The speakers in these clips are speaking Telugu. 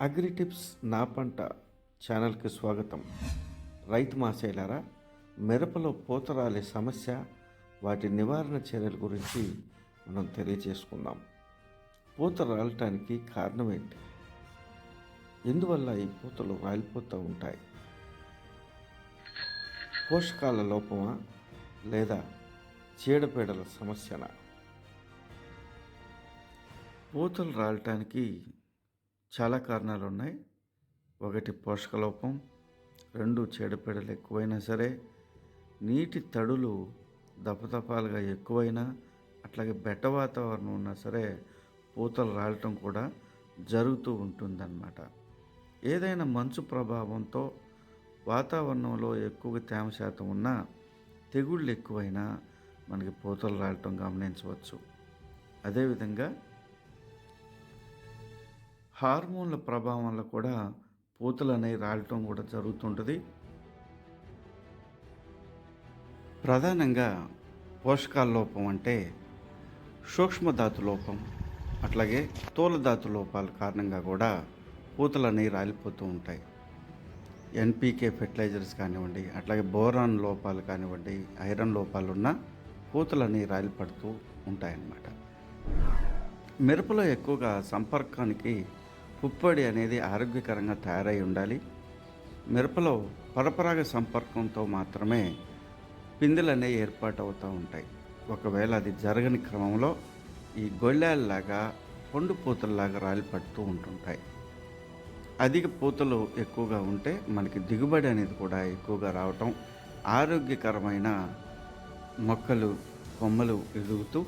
అగ్రిటిప్స్ నా పంట ఛానల్కి స్వాగతం. రైతు మాసేలారా మిరపలో పూత రాలే సమస్య వాటి నివారణ చర్యల గురించి మనం తెలియజేసుకుందాం. పూత రాలటానికి కారణం ఏంటి? ఎందువల్ల ఈ పూతలు రాలిపోతూ ఉంటాయి? పోషకాల లోపమా లేదా చీడపీడల సమస్యనా? పూతలు రాలటానికి చాలా కారణాలు ఉన్నాయి ఒకటి పోషక లోపం రెండు చీడపీడలు ఎక్కువైనా సరే నీటి తడులు దపదపాలుగా ఎక్కువైనా అట్లాగే బెట్ట వాతావరణం ఉన్నా సరే పూతలు రాలటం కూడా జరుగుతూ ఉంటుందన్నమాట. ఏదైనా మంచు ప్రభావంతో వాతావరణంలో ఎక్కువ తేమ శాతం ఉన్నా తెగుళ్ళు ఎక్కువైనా మనకి పూతలు రాలటం గమనించవచ్చు. అదేవిధంగా హార్మోన్ల ప్రభావం వల్ల కూడా పూతలు అనేవి రాలటం కూడా జరుగుతుంటుంది. ప్రధానంగా పోషకాల లోపం అంటే సూక్ష్మధాతు లోపం అట్లాగే స్థూలధాతు లోపాల కారణంగా కూడా పూతలు అనేవి రాలిపోతూ ఉంటాయి. ఎన్పీకే ఫెర్టిలైజర్స్ కానివ్వండి అట్లాగే బోరాన్ లోపాలు కానివ్వండి ఐరన్ లోపాలు ఉన్న పూతలు అనేవి రాలిపడుతూ ఉంటాయన్నమాట. మిరపలో ఎక్కువగా సంపర్కానికి పుప్పొడి అనేది ఆరోగ్యకరంగా తయారై ఉండాలి. మిరపలో పరపరాగ సంపర్కంతో మాత్రమే పిందెలనే అనేవి ఏర్పాటు అవుతూ ఉంటాయి. ఒకవేళ అది జరగని క్రమంలో ఈ గొళ్ళాల్లాగా పండు పూతల్లాగా రాలిపడుతూ ఉంటుంటాయి. అధిక పూతలు ఎక్కువగా ఉంటే మనకి దిగుబడి అనేది కూడా ఎక్కువగా రావటం ఆరోగ్యకరమైన మొక్కలు కొమ్మలు ఎదుగుతూ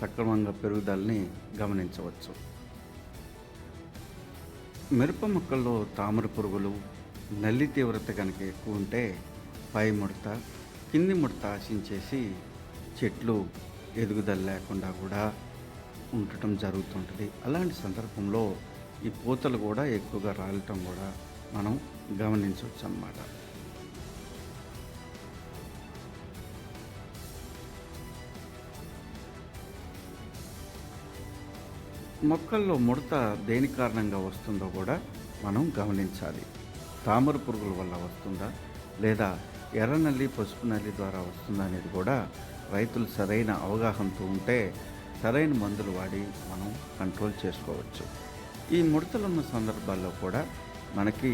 సక్రమంగా పెరుగుదలని గమనించవచ్చు. మిరప మొక్కల్లో తామర పురుగులు నల్లి తీవ్రత కనుక ఎక్కువ ఉంటే పై ముడత కింది ముడత ఆశించేసి చెట్లు ఎదుగుదల లేకుండా కూడా ఉండటం జరుగుతుంటుంది. అలాంటి సందర్భంలో ఈ పూతలు కూడా ఎక్కువగా రాలటం కూడా మనం గమనించవచ్చు అన్నమాట మొక్కల్లో ముడత దేని కారణంగా వస్తుందో కూడా మనం గమనించాలి. తామర పురుగుల వల్ల వస్తుందా? లేదా ఎర్ర నల్లి పసుపు నల్లి ద్వారా వస్తుందా అనేది కూడా రైతులు సరైన అవగాహనతో ఉంటే సరైన మందులు వాడి మనం కంట్రోల్ చేసుకోవచ్చు. ఈ ముడతలున్న సందర్భాల్లో కూడా మనకి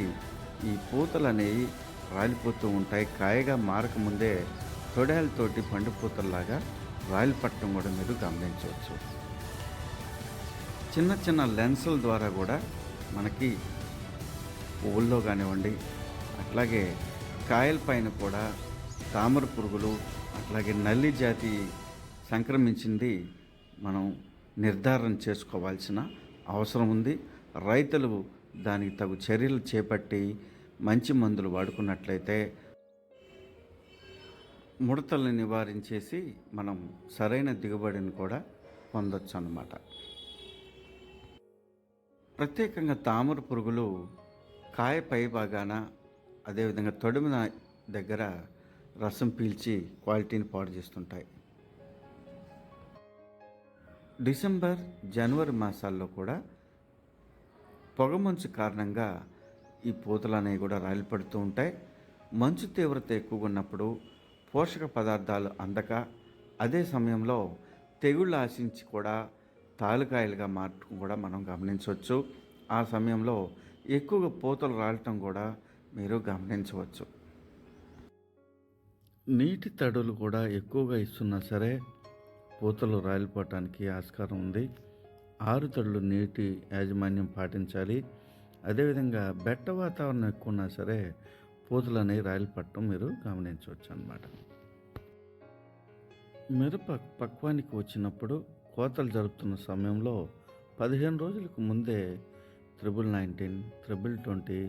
ఈ పూతలు అనేవి రాలిపోతూ ఉంటాయి. కాయగా మారకముందే తొడేలతోటి పండు పూతల్లాగా రాలిపట్టడం కూడా మీరు గమనించవచ్చు. చిన్న చిన్న లెన్సుల ద్వారా కూడా మనకి పువ్వుల్లో కానివ్వండి అట్లాగే కాయల పైన కూడా తామర పురుగులు అట్లాగే నల్లి జాతి సంక్రమించింది మనం నిర్ధారణ చేసుకోవాల్సిన అవసరం ఉంది. రైతులు దానికి తగు చర్యలు చేపట్టి మంచి మందులు వాడుకున్నట్లయితే ముడతల్ని నివారించేసి మనం సరైన దిగుబడిని కూడా పొందొచ్చు అన్నమాట ప్రత్యేకంగా తామర పురుగులు కాయ పై భాగాన అదేవిధంగా తొడిమిన దగ్గర రసం పీల్చి క్వాలిటీని పాడు చేస్తుంటాయి. డిసెంబర్ జనవరి మాసాల్లో కూడా పొగమంచు కారణంగా ఈ పూతలు అనేవి కూడా రాలిపడుతూ ఉంటాయి. మంచు తీవ్రత ఎక్కువగా ఉన్నప్పుడు పోషక పదార్థాలు అందక అదే సమయంలో తెగుళ్ళు ఆశించి కూడా తాలుకాయలుగా మారటం కూడా మనం గమనించవచ్చు. ఆ సమయంలో ఎక్కువగా పూతలు రాలటం కూడా మీరు గమనించవచ్చు. నీటి తడులు కూడా ఎక్కువగా ఇస్తున్నా సరే పూతలు రాలిపోవటానికి ఆస్కారం ఉంది. ఆరు తడులు నీటి యాజమాన్యం పాటించాలి. అదేవిధంగా బెట్ట వాతావరణం ఎక్కువ ఉన్నా సరే పూతలు అనేవి రాలిపట్టడం మీరు గమనించవచ్చు అన్నమాట మిరప పక్వానికి వచ్చినప్పుడు కోతలు జరుపుతున్న సమయంలో పదిహేను రోజులకు ముందే త్రిబుల్ నైన్టీన్ త్రిబుల్ ట్వంటీ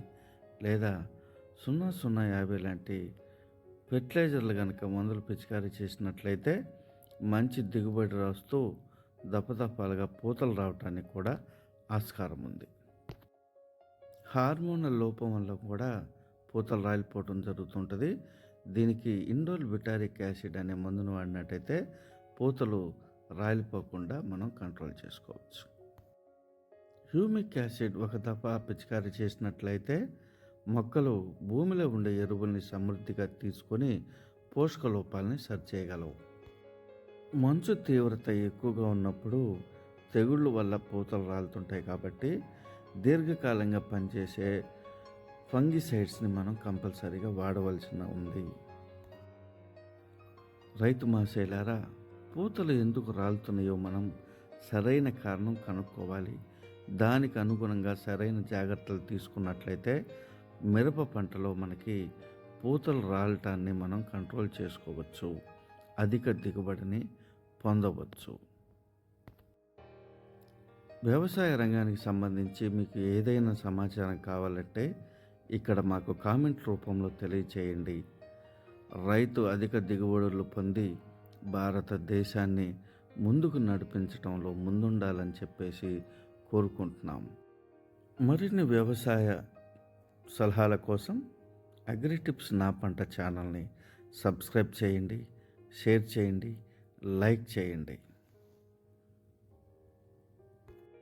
లేదా సున్నా సున్నా యాభై లాంటి ఫెర్టిలైజర్లు కనుక మందులు పిచికారీ చేసినట్లయితే మంచి దిగుబడి రాస్తూ దపదపాలుగా పూతలు రావటానికి కూడా ఆస్కారం ఉంది. హార్మోనల్ లోపం వల్ల కూడా పూతలు రాలిపోవటం జరుగుతుంటుంది. దీనికి ఇండోల్ బిటారిక్ యాసిడ్ అనే మందును వాడినట్టయితే పూతలు రాలిపోకుండా మనం కంట్రోల్ చేసుకోవచ్చు. హ్యూమిక్ యాసిడ్ ఒక దఫా పిచికారీ చేసినట్లయితే మొక్కలు భూమిలో ఉండే ఎరువుల్ని సమృద్ధిగా తీసుకొని పోషక లోపాలని సరిచేయగలవు మంచు తీవ్రత ఎక్కువగా ఉన్నప్పుడు తెగుళ్ళు వల్ల పూతలు రాలుతుంటాయి కాబట్టి దీర్ఘకాలంగా పనిచేసే ఫంగిసైడ్స్ని మనం కంపల్సరీగా వాడవలసిన ఉంది. రైతు మాసేలారా పూతలు ఎందుకు రాలుతున్నాయో మనం సరైన కారణం కనుక్కోవాలి. దానికి అనుగుణంగా సరైన జాగ్రత్తలు తీసుకున్నట్లయితే మిరప పంటలో మనకి పూతలు రాలటాన్ని మనం కంట్రోల్ చేసుకోవచ్చు. అధిక దిగుబడిని పొందవచ్చు. వ్యవసాయ రంగానికి సంబంధించి మీకు ఏదైనా సమాచారం కావాలంటే ఇక్కడ మాకు కామెంట్ రూపంలో తెలియచేయండి. రైతు అధిక దిగుబడులు పొంది భారతదేశాన్ని ముందుకు నడిపించడంలో ముందుండాలని చెప్పేసి కోరుకుంటున్నాం. మరిన్ని వ్యవసాయ సలహాల కోసం అగ్రి టిప్స్ నా పంట ఛానల్ని సబ్స్క్రైబ్ చేయండి షేర్ చేయండి లైక్ చేయండి.